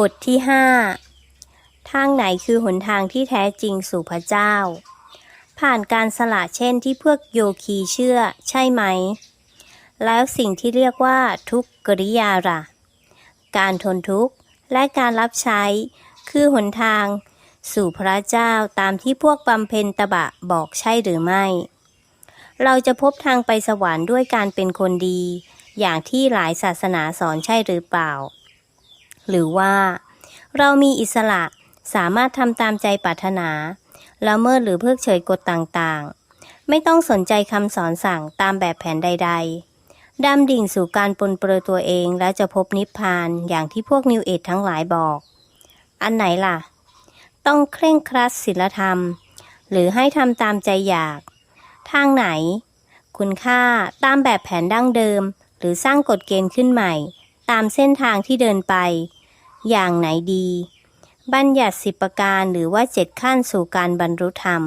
บทที่ห้าทางไหนคือหนทางที่แท้จริงสู่พระเจ้า ผ่านการสละเช่นที่พวกโยคีเชื่อใช่ไหม แล้วสิ่งที่เรียกว่าทุกขกริยาล่ะ การทนทุกข์และการรับใช้ คือหนทาง สู่พระเจ้าตามที่พวกบำเพ็ญตบะบอกใช่หรือไม่ เราจะพบทางไปสวรรค์ด้วยการเป็นคนดี อย่างที่หลายศาสนาสอนใช่หรือเปล่า หรือว่า เรามีอิสระสามารถทำตามใจปรารถนาละเมิดหรือเพิกเฉยกฎต่างๆ ไม่ต้องสนใจคำสอนสั่งตามแบบแผนใด ๆดำดิ่งสู่การปนเปื้อตัวเองและจะพบนิพพานอย่างที่พวกนิวเอททั้งหลายบอก อันไหนล่ะ ต้องเคร่งครัดศีลธรรม หรือให้ทำตามใจอยาก ทางไหน คุณค่าตามแบบแผนดั้งเดิม หรือสร้างกฎเกณฑ์ขึ้นใหม่ ตามเส้นทางที่เดินไป อย่างไหนดี บัญญัติสิบประการหรือว่าเจ็ดขั้นสู่การบรรลุธรรม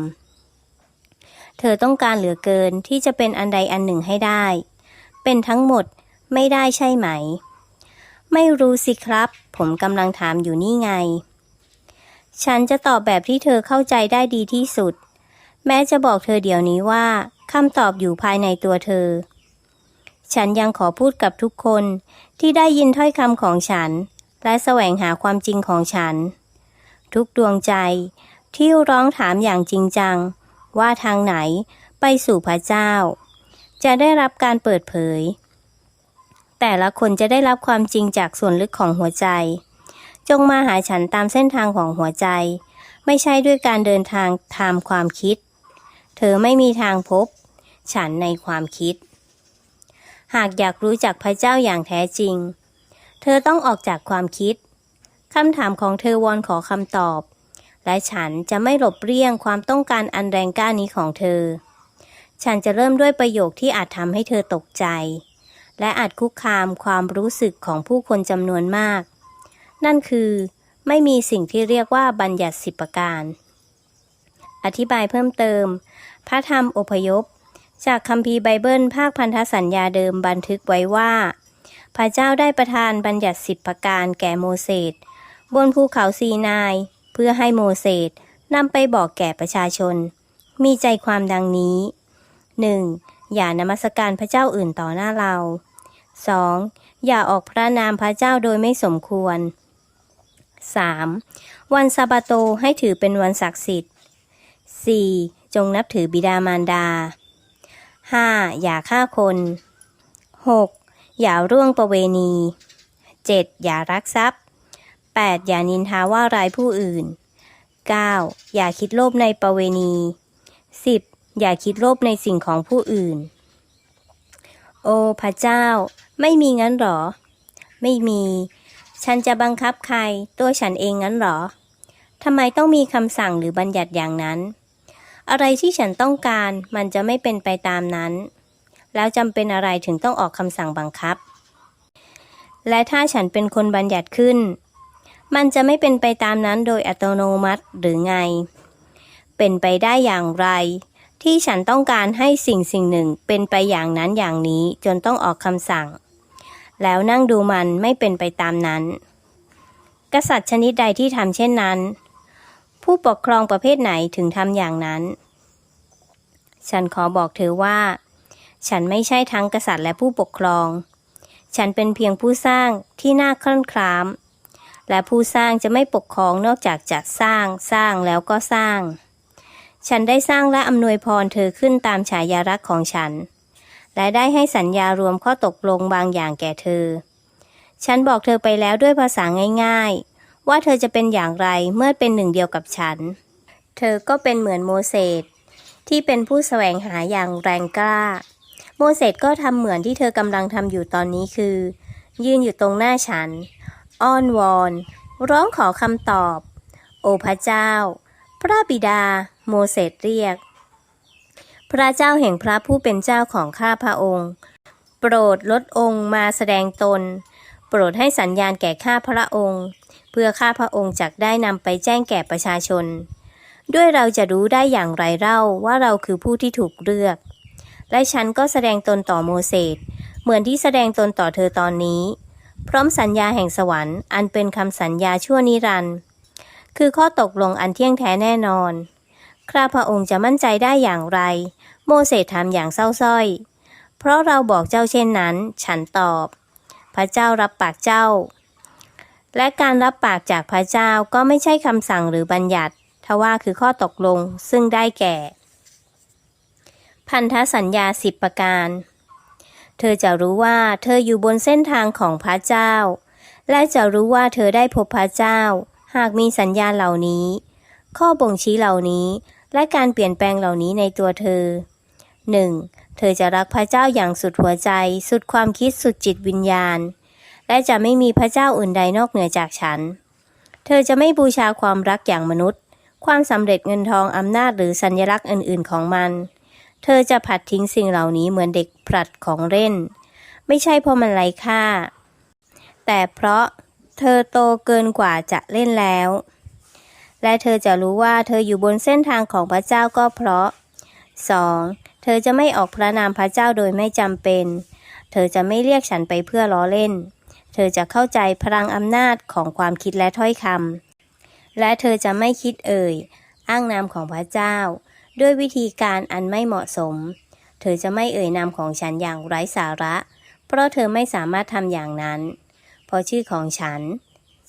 เธอต้องการเหลือเกินที่จะเป็นอันใดอันหนึ่งให้ได้ เป็นทั้งหมดไม่ได้ใช่ไหม ไม่รู้สิครับ ผมกำลังถามอยู่นี่ไง ฉันจะตอบแบบที่เธอเข้าใจได้ดีที่สุด แม้จะบอกเธอเดี๋ยวนี้ว่าคำตอบอยู่ภายในตัวเธอ ฉันยังขอพูดกับทุกคนที่ได้ยินถ้อยคำของฉัน และแสวงหาความจริงของฉัน ทุกดวงใจที่ร้องถามอย่างจริงจัง ว่าทางไหนไปสู่พระเจ้า จะได้รับการเปิดเผย แต่ละคนจะได้รับความจริงจากส่วนลึกของหัวใจ จงมาหาฉันตามเส้นทางของหัวใจ ไม่ใช่ด้วยการเดินทางตามความคิด เธอไม่มีทางพบ ฉันในความคิด หากอยากรู้จักพระเจ้าอย่างแท้จริง เธอต้องออกจากความคิดคำถามของเธอวอนขอคำตอบ และฉันจะไม่หลบเลี่ยงความต้องการอันแรงกล้านี้ของเธอ ฉันจะเริ่มด้วยประโยคที่อาจทำให้เธอตกใจ และอาจคุกคามความรู้สึกของผู้คนจำนวนมาก นั่นคือ ไม่มีสิ่งที่เรียกว่าบัญญัติสิบประการ อธิบายเพิ่มเติม พระธรรมอพยพ จากคัมภีร์ไบเบิลภาคพันธสัญญาเดิมบันทึกไว้ว่า พระเจ้าได้ประทานบัญญัติสิบประการแก่โมเสสบนภูเขาซีนาย เพื่อให้โมเสสนำไปบอกแก่ประชาชน มีใจความดังนี้ 1. อย่านมัสการพระเจ้าอื่นต่อหน้าเรา 2. อย่าออกพระนามพระเจ้าโดยไม่สมควร 3. วันซาบาโตให้ถือเป็นวันศักดิ์สิทธิ์ 4. จงนับถือบิดามารดา 5. อย่าฆ่าคน 6. อย่าร่วงประเวณี 7. อย่ารักทรัพย์ 8. อย่านินทาว่าร้ายผู้อื่น 9. อย่าคิดโลภในประเวณี 10. อย่าคิดโลภในสิ่งของผู้อื่น โอพระเจ้า ไม่มีงั้นหรอ ไม่มี ฉันจะบังคับใครตัวฉันเองงั้นหรอทำไมต้องมีคำสั่งหรือบัญญัติอย่างนั้น อะไรที่ฉันต้องการมันจะไม่เป็นไปตามนั้น แล้วจำเป็นอะไรถึงต้องออกคำสั่งบังคับ และถ้าฉันเป็นคนบัญญัติขึ้น มันจะไม่เป็นไปตามนั้นโดยอัตโนมัติหรือไง เป็นไปได้อย่างไร ที่ฉันต้องการให้สิ่งสิ่งหนึ่งเป็นไปอย่างนั้นอย่างนี้จนต้องออกคำสั่ง แล้วนั่งดูมันไม่เป็นไปตามนั้น กษัตริย์ชนิดใดที่ทำเช่นนั้น ผู้ปกครองประเภทไหนถึงทำอย่างนั้น ฉันขอบอกเธอว่า ฉันไม่ใช่ทั้งกษัตริย์และผู้ปกครอง ฉันเป็นเพียงผู้สร้างที่น่าคลั่นคล้าม และผู้สร้างจะไม่ปกครองนอกจากจัดสร้างสร้างแล้วก็สร้าง ฉันได้สร้างและอำนวยพรเธอขึ้นตามฉายารักษ์ของฉัน และได้ให้สัญญารวมข้อตกลงบางอย่างแก่เธอ ฉันบอกเธอไปแล้วด้วยภาษาง่ายๆ ว่าเธอจะเป็นอย่างไรเมื่อเป็นหนึ่งเดียวกับฉัน เธอก็เป็นเหมือนโมเสสที่เป็นผู้แสวงหาอย่างแรงกล้า โมเสสก็ทำเหมือนที่เธอกำลังทำอยู่ตอนนี้คือ ยืนอยู่ตรงหน้าฉัน อ้อนวอน ร้องขอคำตอบ โอพระเจ้า พระบิดา โมเสสเรียก พระเจ้าแห่งพระผู้เป็นเจ้าของข้าพระองค์ โปรดลดองค์มาแสดงตน โปรดให้สัญญาณแก่ข้าพระองค์ เพื่อข้าพระองค์จักได้นำไปแจ้งแก่ประชาชน ด้วยเราจะรู้ได้อย่างไรเล่าว่าเราคือผู้ที่ถูกเลือก และฉันก็แสดงตนต่อโมเสสเหมือนที่แสดงตนต่อเธอตอนนี้ พร้อมสัญญาแห่งสวรรค์ อันเป็นคำสัญญาชั่วนิรันดร์คือข้อตกลงอันเที่ยงแท้แน่นอนข้าพระองค์จะมั่นใจได้อย่างไร โมเสสถามอย่างเศร้าสร้อย เพราะเราบอกเจ้าเช่นนั้น ฉันตอบ พระเจ้ารับปากเจ้า และการรับปากจากพระเจ้าก็ไม่ใช่คำสั่งหรือบัญญัติทว่าคือข้อตกลงซึ่งได้แก่ พันธสัญญาสิบประการ เธอจะรู้ว่าเธออยู่บนเส้นทางของพระเจ้า และจะรู้ว่าเธอได้พบพระเจ้า หากมีสัญญาณเหล่านี้ ข้อบ่งชี้เหล่านี้และการเปลี่ยนแปลงเหล่านี้ในตัวเธอ 1. เธอจะรักพระเจ้าอย่างสุดหัวใจ สุดความคิดสุดจิตวิญญาณ และจะไม่มีพระเจ้าอื่นใดนอกเหนือจากฉัน เธอจะไม่บูชาความรักอย่างมนุษย์ ความสำเร็จเงินทองอำนาจหรือสัญลักษณ์อื่น ๆ ของมัน เธอจะผัดทิ้งสิ่งเหล่านี้เหมือนเด็กผลัดของเล่น ไม่ใช่เพราะมันไร้ค่า แต่เพราะเธอโตเกินกว่าจะเล่นแล้ว และเธอจะรู้ว่าเธออยู่บนเส้นทางของพระเจ้าก็เพราะ 2. เธอจะไม่ออกพระนามพระเจ้าโดยไม่จำเป็น เธอจะไม่เรียกฉันไปเพื่อล้อเล่น เธอจะเข้าใจพลังอำนาจของความคิดและถ้อยคำและเธอจะไม่คิดเอ่ย อ้างนามของพระเจ้า ด้วยวิธีการอันไม่เหมาะสม เธอจะไม่เอ่ยนามของฉันอย่างไร้สาระ เพราะเธอไม่สามารถทำอย่างนั้น เพราะชื่อของฉัน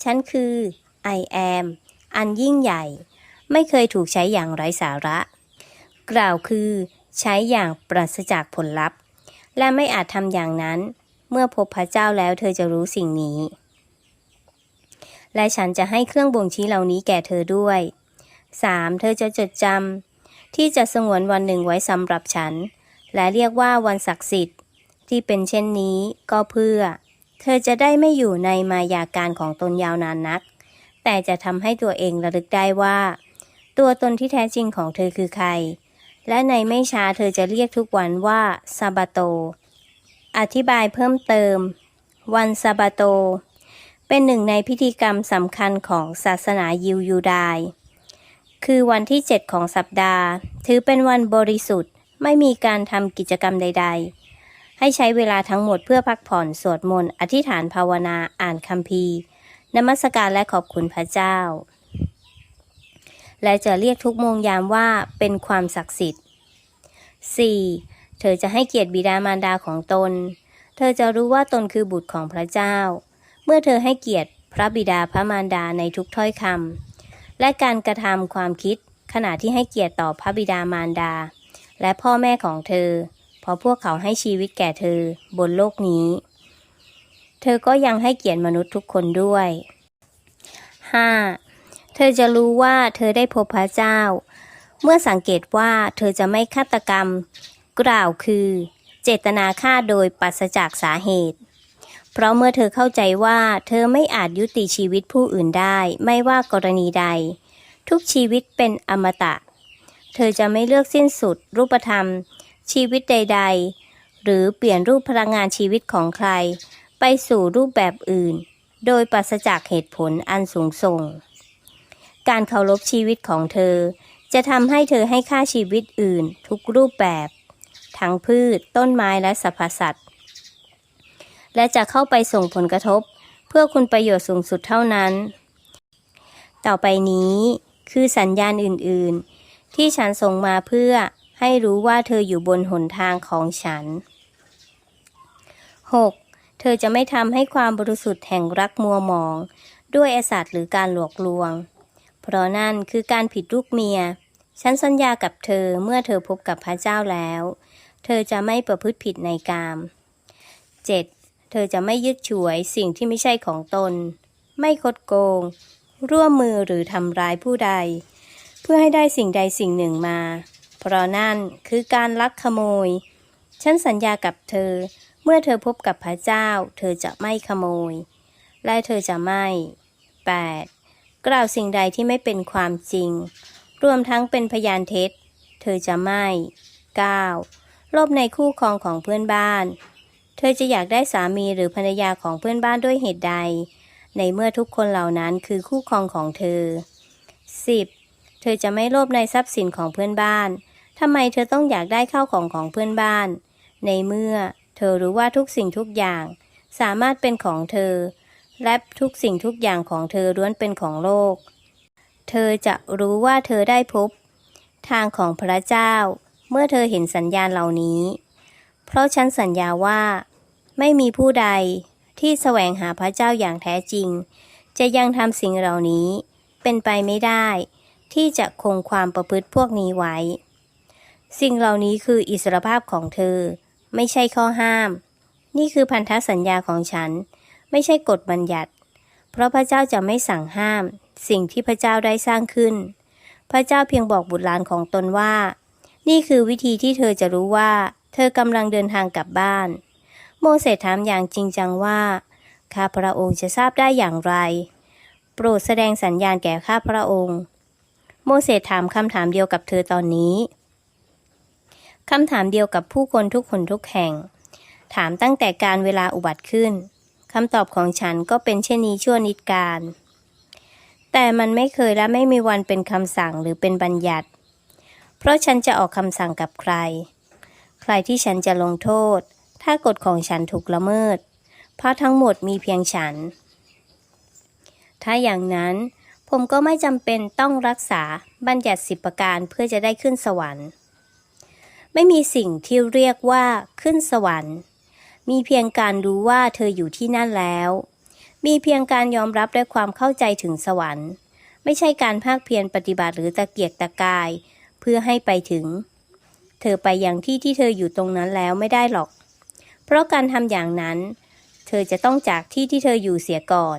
ฉันคือ I am อันยิ่งใหญ่ ไม่เคยถูกใช้อย่างไร้สาระ กล่าวคือใช้อย่างปราศจากผลลัพธ์ และไม่อาจทำอย่างนั้น เมื่อพบพระเจ้าแล้วเธอจะรู้สิ่งนี้ และฉันจะให้เครื่องบ่งชี้เหล่านี้แก่เธอด้วย 3. เธอจะจดจำ ที่จะสงวนวันหนึ่งไว้สำหรับฉัน และเรียกว่าวันศักดิ์สิทธิ์ ที่เป็นเช่นนี้ก็เพื่อ เธอจะได้ไม่อยู่ในมายาการของตนยาวนานนัก แต่จะทำให้ตัวเองระลึกได้ว่า ตัวตนที่แท้จริงของเธอคือใคร และในไม่ช้าเธอจะเรียกทุกวันว่าซาบาโต อธิบายเพิ่มเติม วันซาบาโต เป็นหนึ่งในพิธีกรรมสำคัญของศาสนายิวยูดาย คือวันที่ 7 ของสัปดาห์ ถือเป็นวันบริสุทธิ์ ไม่มีการทำกิจกรรมใด ๆ ให้ใช้เวลาทั้งหมดเพื่อพักผ่อนสวดมนต์อธิษฐานภาวนาอ่านคัมภีร์นมัสการและขอบคุณพระเจ้า และจะเรียกทุกโมงยามว่าเป็นความศักดิ์สิทธิ์ 4. เธอจะให้เกียรติบิดามารดาของตน เธอจะรู้ว่าตนคือบุตรของพระเจ้า เมื่อเธอให้เกียรติพระบิดาพระมารดาในทุกถ้อยคำ และการกระทำความคิดขณะที่ให้เกียรติต่อพระบิดามารดา และพ่อแม่ของเธอ เพราะพวกเขาให้ชีวิตแก่เธอบนโลกนี้ เธอก็ยังให้เกียรติมนุษย์ทุกคนด้วย 5. เธอจะรู้ว่าเธอได้พบพระเจ้า เมื่อสังเกตว่าเธอจะไม่ฆาตกรรม กล่าวคือ เจตนาฆ่าโดยปราศจากสาเหตุ เพราะเมื่อเธอเข้าใจว่าเธอไม่อาจยุติชีวิตผู้อื่นได้ ไม่ว่ากรณีใด ทุกชีวิตเป็นอมตะ เธอจะไม่เลือกสิ้นสุด รูปธรรม ชีวิตใด ๆ หรือเปลี่ยนรูปพลังงานชีวิตของใคร ไปสู่รูปแบบอื่น โดยปราศจากเหตุผลอันสูงส่ง การเคารพชีวิตของเธอ จะทำให้เธอให้ค่าชีวิตอื่น ทุกรูปแบบ ทั้งพืช ต้นไม้และสรรพสัตว และจะเข้าไปส่งผลกระทบ เพื่อคุณประโยชน์สูงสุดเท่านั้น ต่อไปนี้คือสัญญาณอื่น ๆ ที่ฉันส่งมาเพื่อให้รู้ว่าเธออยู่บนหนทางของฉัน 6. เธอจะไม่ทำให้ความบริสุทธิ์แห่งรักมัวหมอง ด้วยอสัตว์หรือการหลอกลวง เพราะนั่นคือการผิดลูกเมีย ฉันสัญญากับเธอเมื่อเธอพบกับพระเจ้าแล้ว เธอจะไม่ประพฤติผิดในกาม 7. เธอจะไม่ยึดฉวยสิ่งที่ไม่ใช่ของตน ไม่คดโกง ร่วมมือหรือทำร้ายผู้ใด เพื่อให้ได้สิ่งใดสิ่งหนึ่งมา เพราะนั่นคือการลักขโมย ฉันสัญญากับเธอ เมื่อเธอพบกับพระเจ้า เธอจะไม่ขโมย และเธอจะไม่ 8. กล่าวสิ่งใดที่ไม่เป็นความจริง รวมทั้งเป็นพยานเท็จ เธอจะไม่ 9. ลบในคู่ครองของเพื่อนบ้าน เธอจะอยากได้สามีหรือภรรยาของเพื่อนบ้านด้วยเหตุใด ในเมื่อทุกคนเหล่านั้นคือคู่ครองของเธอ 10. เธอจะไม่โลภในทรัพย์สินของเพื่อนบ้านทำไมเธอต้องอยากได้ข้าวของของเพื่อนบ้าน ในเมื่อเธอรู้ว่าทุกสิ่งทุกอย่าง สามารถเป็นของเธอ และทุกสิ่งทุกอย่างของเธอล้วนเป็นของโลก เธอจะรู้ว่าเธอได้พบ ทางของพระเจ้า เมื่อเธอเห็นสัญญาณเหล่านี้ เพราะฉันสัญญาว่า ไม่มีผู้ใดที่แสวงหาพระเจ้าอย่างแท้จริง จะยังทำสิ่งเหล่านี้ เป็นไปไม่ได้ ที่จะคงความประพฤติพวกนี้ไว้ สิ่งเหล่านี้คืออิสรภาพของเธอ ไม่ใช่ข้อห้าม นี่คือพันธสัญญาของฉัน ไม่ใช่กฎบัญญัติ เพราะพระเจ้าจะไม่สั่งห้าม สิ่งที่พระเจ้าได้สร้างขึ้น พระเจ้าเพียงบอกบุตรหลานของตนว่า นี่คือวิธีที่เธอจะรู้ว่า เธอกำลังเดินทางกลับบ้าน โมเสสถามอย่างจริงจังว่า ข้าพระองค์จะทราบได้อย่างไร โปรดแสดงสัญญาณแก่ข้าพระองค์ โมเสสถามคำถามเดียวกับเธอตอนนี้คำถามเดียวกับผู้คนทุกคนทุกแห่ง ถามตั้งแต่การเวลาอุบัติขึ้นคำตอบของฉันก็เป็นเช่นนี้ชั่วนิดการ แต่มันไม่เคยและไม่มีวันเป็นคำสั่งหรือเป็นบัญญัติ เพราะฉันจะออกคำสั่งกับใคร ใครที่ฉันจะลงโทษ ถ้ากฎของฉันถูกละเมิด เพราะทั้งหมดมีเพียงฉัน ถ้าอย่างนั้นผมก็ไม่จำเป็นต้องรักษาบัญญัติสิบประการเพื่อจะได้ขึ้นสวรรค์ ไม่มีสิ่งที่เรียกว่าขึ้นสวรรค์ มีเพียงการรู้ว่าเธออยู่ที่นั่นแล้ว มีเพียงการยอมรับและความเข้าใจถึงสวรรค์ ไม่ใช่การภาคเพียรปฏิบัติหรือตะเกียกตะกาย เพื่อให้ไปถึง ธอไปอย่างที่ที่เธออยู่ตรงนั้นแล้วไม่ได้หรอก เพราะการทำอย่างนั้น เธอจะต้องจากที่ที่เธออยู่เสียก่อน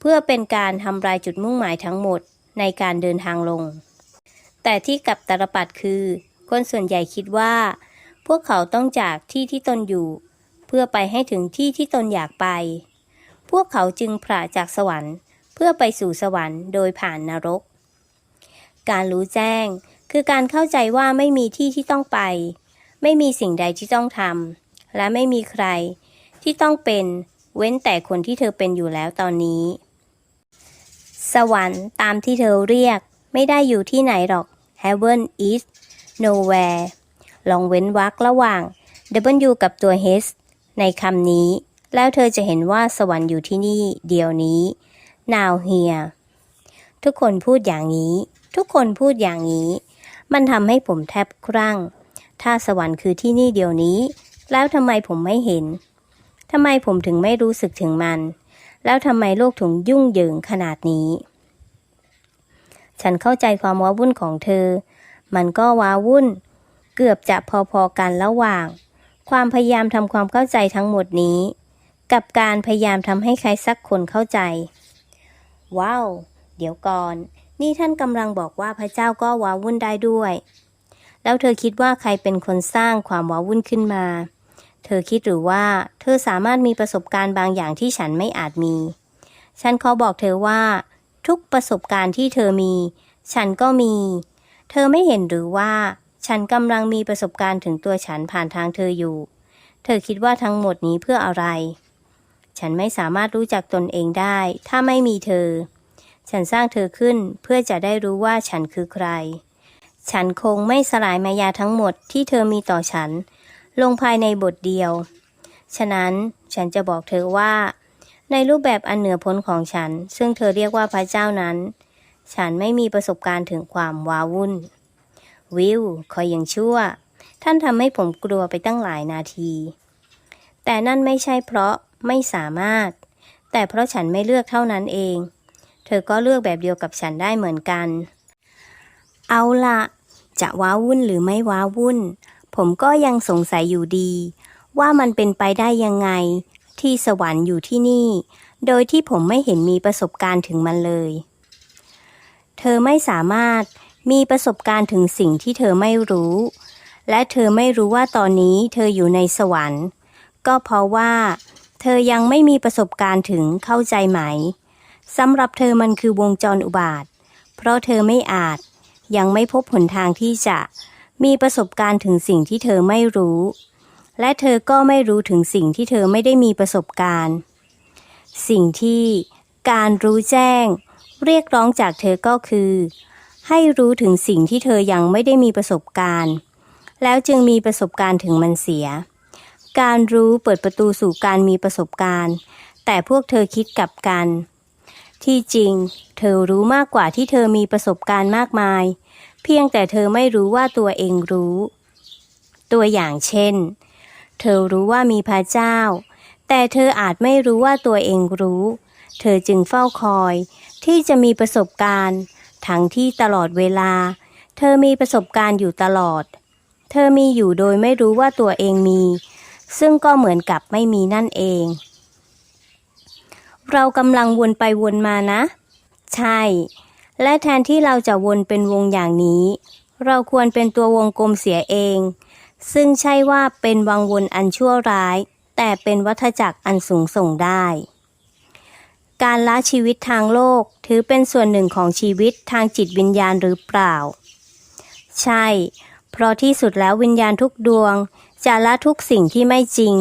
เพื่อเป็นการทำลายจุดมุ่งหมายทั้งหมดในการเดินทางลง แต่ที่กับตาลปัดคือ คนส่วนใหญ่คิดว่า พวกเขาต้องจากที่ที่ตนอยู่ เพื่อไปให้ถึงที่ที่ตนอยากไป พวกเขาจึงพระจากสวรรค์ เพื่อไปสู่สวรรค์โดยผ่านนรก การรู้แจ้ง คือการเข้าใจว่าไม่มีที่ที่ต้องไป ไม่มีสิ่งใดที่ต้องทำและไม่มีใครที่ต้องเป็นเว้นแต่คนที่เธอเป็นอยู่แล้วตอนนี้ สวรรค์ตามที่เธอเรียก ไม่ได้อยู่ที่ไหนหรอก Heaven is nowhere ลองเว้นวรรคระหว่าง W กับตัว H ในคำนี้ แล้วเธอจะเห็นว่าสวรรค์อยู่ที่นี่ เดียวนี้ now here ทุกคนพูดอย่างนี้ ทุกคนพูดอย่างนี้ มันทำให้ผมแทบครั่ง ถ้าสวรรค์คือที่นี่เดียวนี้ แล้วทำไมผมไม่เห็นทำไมผมถึงไม่รู้สึกถึงมัน แล้วทำไมโลกถึงยุ่งเหยิงขนาดนี้ ฉันเข้าใจความว้าวุ่นของเธอ มันก็ว้าวุ่น เกือบจะพอๆกันระหว่าง ความพยายามทำความเข้าใจทั้งหมดนี้ กับการพยายามทำให้ใครสักคนเข้าใจ ว้าว เดี๋ยวก่อน นี่ท่านกำลังบอกว่าพระเจ้าก็ว้าวุ่นได้ด้วย แล้วเธอคิดว่าใครเป็นคนสร้างความว้าวุ่นขึ้นมา เธอคิดหรือว่า เธอสามารถมีประสบการณ์บางอย่างที่ฉันไม่อาจมี ฉันขอบอกเธอว่า ทุกประสบการณ์ที่เธอมี ฉันก็มี เธอไม่เห็นหรือว่า ฉันกำลังมีประสบการณ์ถึงตัวฉันผ่านทางเธออยู่ เธอคิดว่าทั้งหมดนี้เพื่ออะไร ฉันไม่สามารถรู้จักตนเองได้ ถ้าไม่มีเธอ ฉันสร้างเธอขึ้นเพื่อจะได้รู้ว่าฉันคือใคร ฉันคงไม่สลายมายาทั้งหมดที่เธอมีต่อฉัน ลงภายในบทเดียว ฉะนั้นฉันจะบอกเธอว่า ในรูปแบบอันเหนือพ้นของฉัน ซึ่งเธอเรียกว่าพระเจ้านั้น ฉันไม่มีประสบการณ์ถึงความว้าวุ่น วิวคอยยังชั่ว ท่านทำให้ผมกลัวไปตั้งหลายนาที แต่นั่นไม่ใช่เพราะไม่สามารถ แต่เพราะฉันไม่เลือกเท่านั้นเอง เธอก็เลือกแบบเดียวกับฉันได้เหมือนกัน เอาละจะว้าวุ่นหรือไม่ว้าวุ่น ผมก็ยังสงสัยอยู่ดี ว่ามันเป็นไปได้ยังไง ที่สวรรค์อยู่ที่นี่ โดยที่ผมไม่เห็นมีประสบการณ์ถึงมันเลย เธอไม่สามารถมีประสบการณ์ถึงสิ่งที่เธอไม่รู้ และเธอไม่รู้ว่าตอนนี้เธออยู่ในสวรรค์ ก็เพราะว่า เธอยังไม่มีประสบการณ์ถึงเข้าใจไหม สำหรับเธอมันคือวงจรอุบาท เพราะเธอไม่อาจยังไม่พบหนทางที่จะมีประสบการณ์ถึงสิ่งที่เธอไม่รู้ และเธอก็ไม่รู้ถึงสิ่งที่เธอไม่ได้มีประสบการณ์ สิ่งที่การรู้แจ้ง เรียกร้องจากเธอก็คือ ให้รู้ถึงสิ่งที่เธอยังไม่ได้มีประสบการณ์ แล้วจึงมีประสบการณ์ถึงมันเสีย การรู้เปิดประตูสู่การมีประสบการณ์ แต่พวกเธอคิดกลับกัน ที่จริง เธอรู้มากกว่าที่เธอมีประสบการณ์มากมาย เพียงแต่เธอไม่รู้ว่าตัวเองรู้ ตัวอย่างเช่น เธอรู้ว่ามีพระเจ้า แต่เธออาจไม่รู้ว่าตัวเองรู้ เธอจึงเฝ้าคอย ที่จะมีประสบการณ์ ทั้งที่ตลอดเวลา เธอมีประสบการณ์อยู่ตลอด เธอมีอยู่โดยไม่รู้ว่าตัวเองมี ซึ่งก็เหมือนกับไม่มีนั่นเอง เรากำลังวนไปวนมานะ ใช่ และแทนที่เราจะวนเป็นวงอย่างนี้ เราควรเป็นตัววงกลมเสียเอง ซึ่งใช่ว่าเป็นวังวนอันชั่วร้าย แต่เป็นวัฏจักรอันสูงส่งได้ การละชีวิตทางโลกถือเป็นส่วนหนึ่งของชีวิตทางจิตวิญญาณหรือเปล่า ใช่ เพราะที่สุดแล้ววิญญาณทุกดวง จะละทุกสิ่งที่ไม่จริง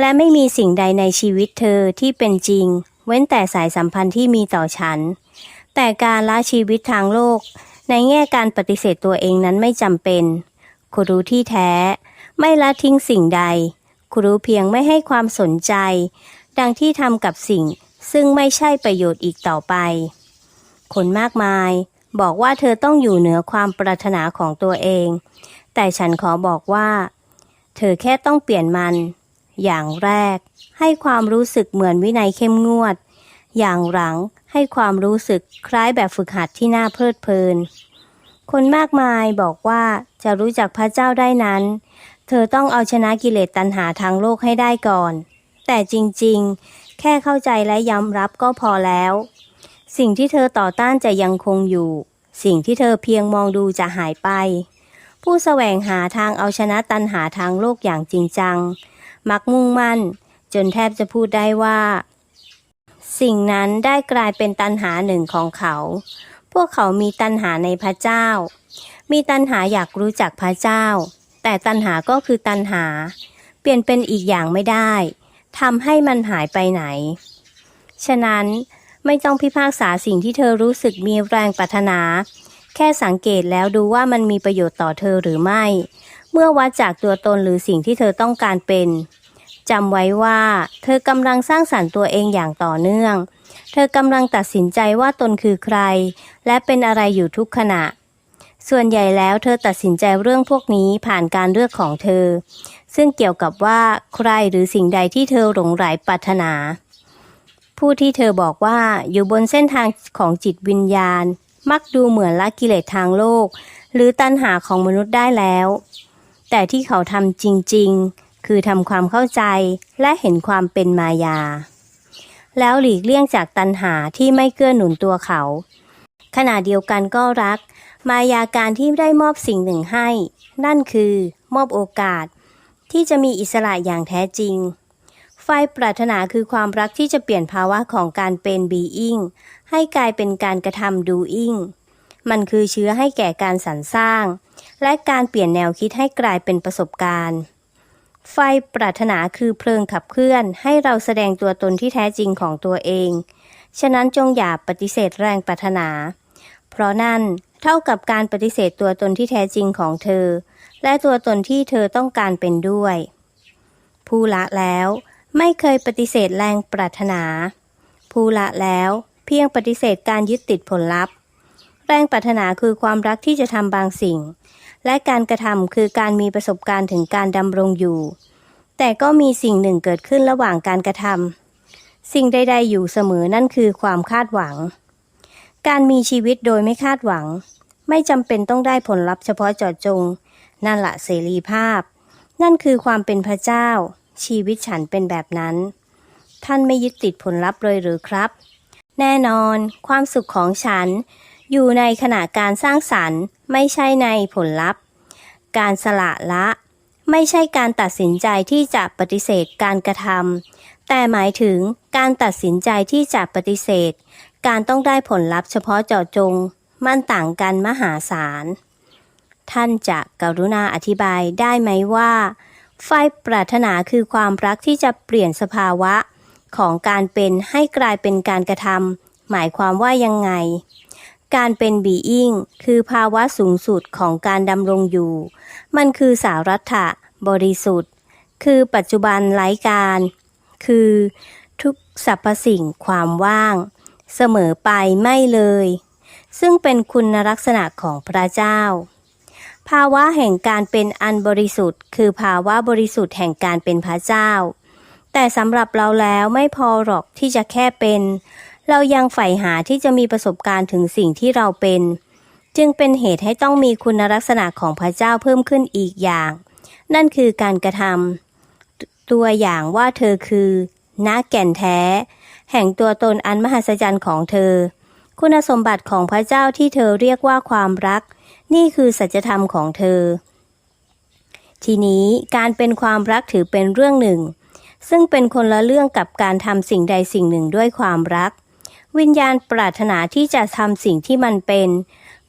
และไม่มีสิ่งใดในชีวิตเธอที่เป็นจริง เว้นแต่สายสัมพันธ์ที่มีต่อฉัน แต่การละชีวิตทางโลก ในแง่การปฏิเสธตัวเองนั้นไม่จำเป็นคุรู้ที่แท้ ไม่ละทิ้งสิ่งใดคุรู้เพียงไม่ให้ความสนใจ ดังที่ทำกับสิ่งซึ่งไม่ใช่ประโยชน์อีกต่อไป คนมากมายบอกว่าเธอต้องอยู่เหนือความปรารถนาของตัวเอง แต่ฉันขอบอกว่า เธอแค่ต้องเปลี่ยนมัน อย่างแรก ให้ความรู้สึกเหมือนวินัยเข้มงวด อย่างหลังให้ความรู้สึกคล้ายแบบฝึกหัดที่น่าเพลิดเพลิน คนมากมายบอกว่าจะรู้จักพระเจ้าได้นั้น เธอต้องเอาชนะกิเลสตัณหาทางโลกให้ได้ก่อน แต่จริงๆ แค่เข้าใจและยอมรับก็พอแล้ว สิ่งที่เธอต่อต้านจะยังคงอยู่ สิ่งที่เธอเพียงมองดูจะหายไป ผู้แสวงหาทางเอาชนะตัณหาทางโลกอย่างจริงจัง มักมุ่งมั่น จนแทบจะพูดได้ว่า สิ่งนั้นได้กลายเป็นตัณหาหนึ่งของเขา พวกเขามีตัณหาในพระเจ้า มีตัณหาอยากรู้จักพระเจ้า แต่ตัณหาก็คือตัณหา เปลี่ยนเป็นอีกอย่างไม่ได้ทำให้มันหายไปไหน ฉะนั้นไม่ต้องพิพากษาสิ่งที่เธอรู้สึกมีแรงปรารถนา แค่สังเกตแล้วดูว่ามันมีประโยชน์ต่อเธอหรือไม่ เมื่อวัดจากตัวตนหรือสิ่งที่เธอต้องการเป็นจำไว้ว่า เธอกำลังสร้างสรรค์ตัวเองอย่างต่อเนื่อง เธอกำลังตัดสินใจว่าตนคือใคร และเป็นอะไรอยู่ทุกขณะ ส่วนใหญ่แล้วเธอตัดสินใจเรื่องพวกนี้ผ่านการเลือกของเธอ ซึ่งเกี่ยวกับว่าใครหรือสิ่งใดที่เธอหลงไหลปรารถนา ผู้ที่เธอบอกว่าอยู่บนเส้นทางของจิตวิญญาณ มักดูเหมือนละกิเลสทางโลก หรือตัณหาของมนุษย์ได้แล้ว แต่ที่เขาทำจริงๆ คือทำความเข้าใจและเห็นความเป็นมายา แล้วหลีกเลี่ยงจากตัณหาที่ไม่เกื้อหนุนตัวเขา ขณะเดียวกันก็รัก มายาการที่ได้มอบสิ่งหนึ่งให้ นั่นคือมอบโอกาส ที่จะมีอิสระอย่างแท้จริงไฟปรารถนาคือความรักที่จะเปลี่ยนภาวะของการเป็น being ให้กลายเป็นการกระทำ doing มันคือเชื้อให้แก่การสรรสร้าง และการเปลี่ยนแนวคิดให้กลายเป็นประสบการณ์ ไฟปรารถนาคือเพลิงขับเคลื่อน ให้เราแสดงตัวตนที่แท้จริงของตัวเอง ฉะนั้นจงอย่าปฏิเสธแรงปรารถนา เพราะนั่นเท่ากับการปฏิเสธตัวตนที่แท้จริงของเธอ และตัวตนที่เธอต้องการเป็นด้วย ผู้ละแล้วไม่เคยปฏิเสธแรงปรารถนา ผู้ละแล้วเพียงปฏิเสธการยึดติดผลลัพธ์ แรงปรารถนาคือความรักที่จะทำบางสิ่ง และการกระทำคือการมีประสบการณ์ถึงการดำรงอยู่ แต่ก็มีสิ่งหนึ่งเกิดขึ้นระหว่างการกระทำสิ่งใด ๆ อยู่เสมอนั่นคือความคาดหวัง การมีชีวิตโดยไม่คาดหวัง ไม่จำเป็นต้องได้ผลลัพธ์เฉพาะเจาะจง นั่นละเสรีภาพ นั่นคือความเป็นพระเจ้า ชีวิตฉันเป็นแบบนั้น ท่านไม่ยึดติดผลลัพธ์เลยหรือครับ แน่นอน ความสุขของฉัน อยู่ในขณะการสร้างสรรค์ ไม่ใช่ในผลลัพธ์ การสละละ ไม่ใช่การตัดสินใจที่จะปฏิเสธการกระทำแต่หมายถึงการตัดสินใจที่จะปฏิเสธ การต้องได้ผลลัพธ์เฉพาะเจาะจง มันต่างกันมหาศาล ท่านจะกรุณาอธิบายได้ไหมว่าไฟปรารถนาคือความรักที่จะเปลี่ยนสภาวะของการเป็นให้กลายเป็นการกระทำหมายความว่ายังไง การเป็น being คือภาวะสูงสุดของการดำรงอยู่ มันคือสารัตถะบริสุทธิ์ คือปัจจุบันไร้การ คือทุกสรรพสิ่งความว่าง เสมอไปไม่เลย ซึ่งเป็นคุณลักษณะของพระเจ้า ภาวะแห่งการเป็นอันบริสุทธิ์ คือภาวะบริสุทธิ์แห่งการเป็นพระเจ้า แต่สำหรับเราแล้วไม่พอหรอกที่จะแค่เป็น เรายังใฝ่หาที่จะมีประสบการณ์ถึงสิ่งที่เราเป็น จึงเป็นเหตุให้ต้องมีคุณลักษณะของพระเจ้าเพิ่มขึ้นอีกอย่าง นั่นคือการกระทำตัวอย่างว่าเธอคือนักแก่นแท้ แห่งตัวตนอันมหัศจรรย์ของเธอ คุณสมบัติของพระเจ้าที่เธอเรียกว่าความรัก นี่คือสัจธรรมของเธอ ทีนี้การเป็นความรักถือเป็นเรื่องหนึ่งซึ่งเป็นคนละเรื่องกับการทำสิ่งใดสิ่งหนึ่งด้วยความรัก วิญญาณปรารถนาที่จะทำสิ่งที่มันเป็น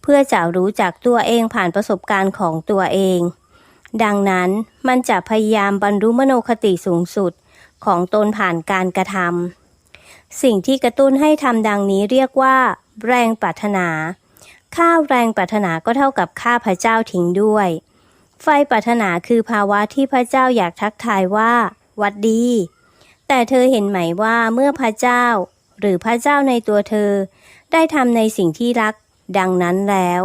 เพื่อจะรู้จักตัวเองผ่านประสบการณ์ของตัวเอง ดังนั้นมันจะพยายามบรรลุมโนคติสูงสุดของตนผ่านการกระทำสิ่งที่กระตุ้นให้ทำดังนี้เรียกว่า แรงปรารถนา ค่าแรงปรารถนาก็เท่ากับค่าพระเจ้าทิ้งด้วย ไฟปรารถนาคือภาวะที่พระเจ้าอยากทักทายว่า วัดดี แต่เธอเห็นไหมว่าเมื่อพระเจ้า หรือพระเจ้าในตัวเธอ ได้ทำในสิ่งที่รัก ดังนั้นแล้ว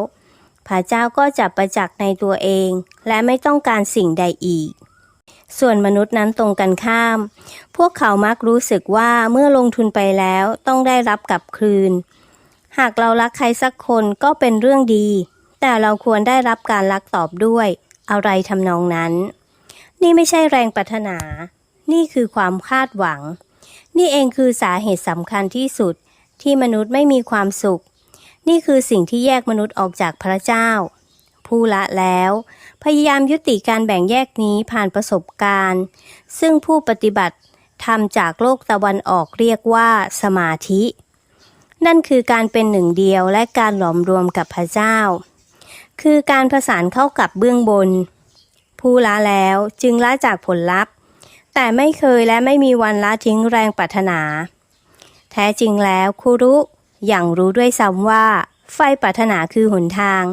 พระเจ้าก็จะประจักษ์ในตัวเอง และไม่ต้องการสิ่งใดอีก ส่วนมนุษย์นั้นตรงกันข้าม พวกเขามักรู้สึกว่าเมื่อลงทุนไปแล้วต้องได้รับกลับคืน หากเรารักใครสักคนก็เป็นเรื่องดี แต่เราควรได้รับการรักตอบด้วย อะไรทำนองนั้น นี่ไม่ใช่แรงปรารถนา นี่คือความคาดหวัง นี่เองคือสาเหตุสำคัญที่สุดที่มนุษย์ไม่มีความสุข นี่คือสิ่งที่แยกมนุษย์ออกจากพระเจ้า ผู้ละแล้ว พยายามยุติการแบ่งแยกนี้ผ่านประสบการณ์ ซึ่งผู้ปฏิบัติทำจากโลกตะวันออกเรียกว่าสมาธิ นั่นคือการเป็นหนึ่งเดียวและการหลอมรวมกับพระเจ้า คือการผสานเข้ากับเบื้องบน ผู้ละแล้วจึงละจากผลลัพธ์ แต่ไม่เคยและไม่มีวันละทิ้งแรงปรารถนา แท้จริงแล้วครูรู้อย่างรู้ด้วยซ้ำว่า ไฟปรารถนาคือหนทาง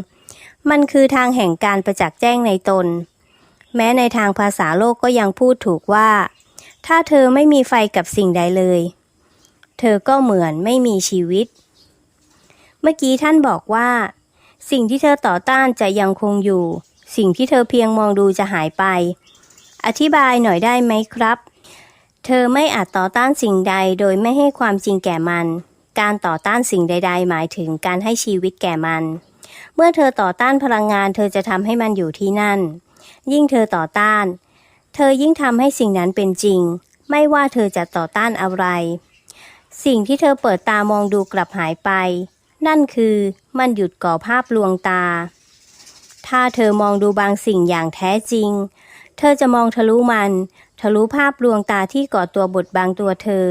มันคือทางแห่งการประจักษ์แจ้งในตน แม้ในทางภาษาโลกก็ยังพูดถูกว่า ถ้าเธอไม่มีไฟกับสิ่งใดเลย เธอก็เหมือนไม่มีชีวิต เมื่อกี้ท่านบอกว่า สิ่งที่เธอต่อต้านจะยังคงอยู่ สิ่งที่เธอเพียงมองดูจะหายไป อธิบายหน่อยได้ไหมครับ เธอไม่อาจต่อต้านสิ่งใดโดยไม่ให้ความจริงแก่มัน การต่อต้านสิ่งใด ๆ หมายถึงการให้ชีวิตแก่มัน เมื่อเธอต่อต้านพลังงาน เธอจะทำให้มันอยู่ที่นั่น ยิ่งเธอต่อต้าน เธอยิ่งทำให้สิ่งนั้นเป็นจริง ไม่ว่าเธอจะต่อต้านอะไร สิ่งที่เธอเปิดตามองดูกลับหายไป นั่นคือมันหยุดก่อภาพลวงตา ถ้าเธอมองดูบางสิ่งอย่างแท้จริง เธอจะมองทะลุมัน ทะลุภาพลวงตาที่ก่อตัวบดบังตัวเธอ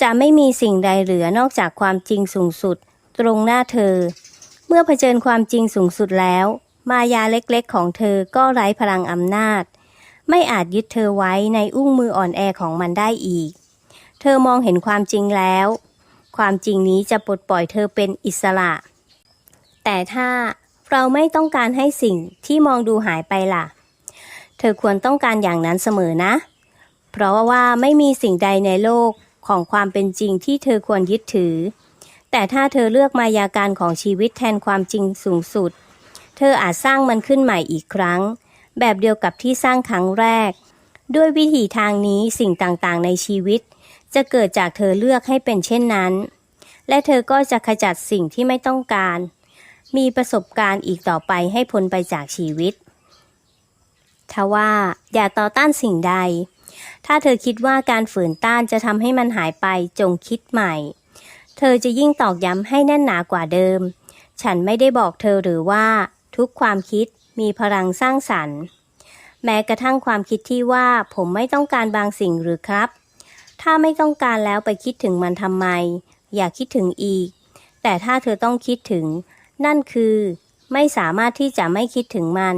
จะไม่มีสิ่งใดเหลือนอกจากความจริงสูงสุด ตรงหน้าเธอ เมื่อเผชิญความจริงสูงสุดแล้ว มายาเล็กๆของเธอก็ไร้พลังอำนาจ ไม่อาจยึดเธอไว้ในอุ้งมืออ่อนแอของมันได้อีก เธอมองเห็นความจริงแล้ว ความจริงนี้จะปลดปล่อยเธอเป็นอิสระ แต่ถ้าเราไม่ต้องการให้สิ่งที่มองดูหายไปล่ะ เธอควรต้องการอย่างนั้นเสมอนะ เพราะว่าไม่มีสิ่งใดในโลกของความเป็นจริงที่เธอควรยึดถือ แต่ถ้าเธอเลือกมายาการของชีวิตแทนความจริงสูงสุด เธออาจสร้างมันขึ้นใหม่อีกครั้ง แบบเดียวกับที่สร้างครั้งแรก ด้วยวิธีทางนี้สิ่งต่างๆ ในชีวิต จะเกิดจากเธอเลือกให้เป็นเช่นนั้น และเธอก็จะขจัดสิ่งที่ไม่ต้องการ มีประสบการณ์อีกต่อไปให้พ้นไปจากชีวิต ทว่าอย่าต่อต้านสิ่งใด ถ้าเธอคิดว่าการฝืนต้านจะทำให้มันหายไปจงคิดใหม่ เธอจะยิ่งตอกย้ำให้แน่นหนากว่าเดิม ฉันไม่ได้บอกเธอหรือว่า ทุกความคิดมีพลังสร้างสรรค์ แม้กระทั่งความคิดที่ว่าผมไม่ต้องการบางสิ่งหรือครับ ถ้าไม่ต้องการแล้วไปคิดถึงมันทำไม อย่าคิดถึงอีก แต่ถ้าเธอต้องคิดถึง นั่นคือ ไม่สามารถที่จะไม่คิดถึงมัน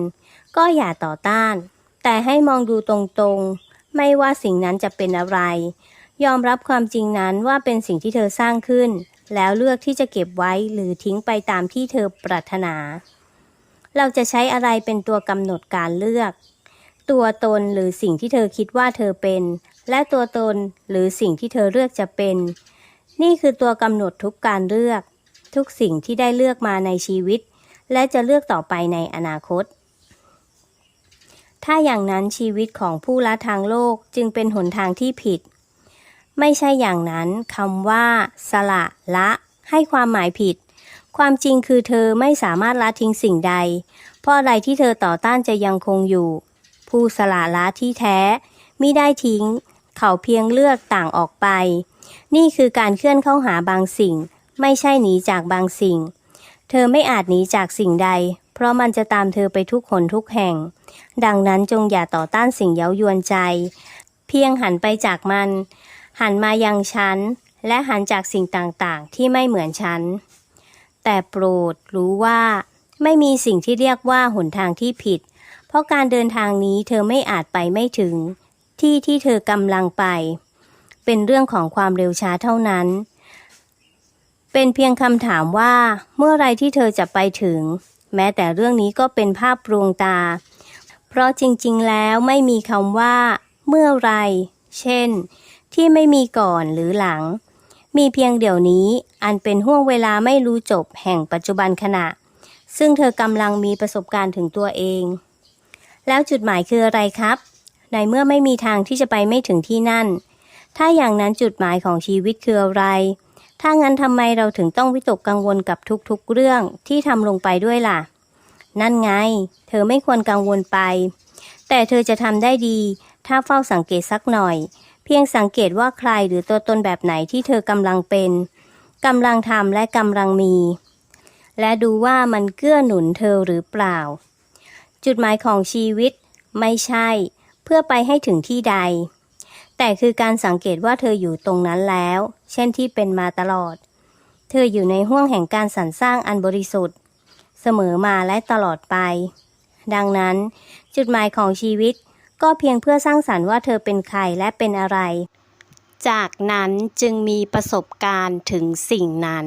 ก็อย่าต่อต้าน แต่ให้มองดูตรงๆ ไม่ว่าสิ่งนั้นจะเป็นอะไร ยอมรับความจริงนั้นว่าเป็นสิ่งที่เธอสร้างขึ้น แล้วเลือกที่จะเก็บไว้หรือทิ้งไปตามที่เธอปรารถนา เราจะใช้อะไรเป็นตัวกำหนดการเลือก ตัวตนหรือสิ่งที่เธอคิดว่าเธอเป็น และตัวตนหรือสิ่งที่เธอเลือกจะเป็น นี่คือตัวกำหนดทุกการเลือก ทุกสิ่งที่ได้เลือกมาในชีวิต และจะเลือกต่อไปในอนาคต ถ้าอย่างนั้นชีวิตของผู้ละทางโลกจึงเป็นหนทางที่ผิด ไม่ใช่อย่างนั้นคำว่า สละละ ให้ความหมายผิด ความจริงคือเธอไม่สามารถละทิ้งสิ่งใด เพราะอะไรที่เธอต่อต้านจะยังคงอยู่ ผู้สละละที่แท้มิได้ทิ้ง เขาเพียงเลือกต่างออกไป นี่คือการเคลื่อนเข้าหาบางสิ่ง ไม่ใช่หนีจากบางสิ่ง เธอไม่อาจหนีจากสิ่งใด เพราะมันจะตามเธอไปทุกหนทุกแห่ง ดังนั้นจงอย่าต่อต้านสิ่งเย้ายวนใจ เพียงหันไปจากมัน หันมายังฉัน และหันจากสิ่งต่างๆ ที่ไม่เหมือนฉัน แต่โปรดรู้ว่า ไม่มีสิ่งที่เรียกว่าหนทางที่ผิด เพราะการเดินทางนี้เธอไม่อาจไปไม่ถึง ที่ที่เธอกำลังไป เป็นเรื่องของความเร็วช้าเท่านั้น เป็นเพียงคำถามว่าเมื่อไรที่เธอจะไปถึง แม้แต่เรื่องนี้ก็เป็นภาพลวงตา เพราะจริงๆแล้วไม่มีคำว่า เมื่อไร เช่น ที่ไม่มีก่อนหรือหลัง มีเพียงเดี๋ยวนี้อันเป็นห่วงเวลาไม่รู้จบแห่งปัจจุบันขณะ ซึ่งเธอกำลังมีประสบการณ์ถึงตัวเอง แล้วจุดหมายคืออะไรครับ ในเมื่อไม่มีทางที่จะไปไม่ถึงที่นั่น ถ้าอย่างนั้นจุดหมายของชีวิตคืออะไร ถ้างั้นทำไมเราถึงต้องวิตกกังวลกับทุกๆเรื่องที่ทำลงไปด้วยล่ะ นั่นไง เธอไม่ควรกังวลไป แต่เธอจะทำได้ดี ถ้าเฝ้าสังเกตสักหน่อย เพียงสังเกตว่าใครหรือตัวตนแบบไหนที่เธอกำลังเป็นกำลังทำและกำลังมี และดูว่ามันเกื้อหนุนเธอหรือเปล่า จุดหมายของชีวิตไม่ใช่ เพื่อไปให้ถึงที่ใด แต่คือการสังเกตว่าเธออยู่ตรงนั้นแล้ว เช่นที่เป็นมาตลอด เธออยู่ในห้วงแห่งการสรรสร้างอันบริสุทธิ์ เสมอมาและตลอดไป ดังนั้น จุดหมายของชีวิตก็เพียงเพื่อสร้างสรรค์ว่าเธอเป็นใครและเป็นอะไร จากนั้นจึงมีประสบการณ์ถึงสิ่งนั้น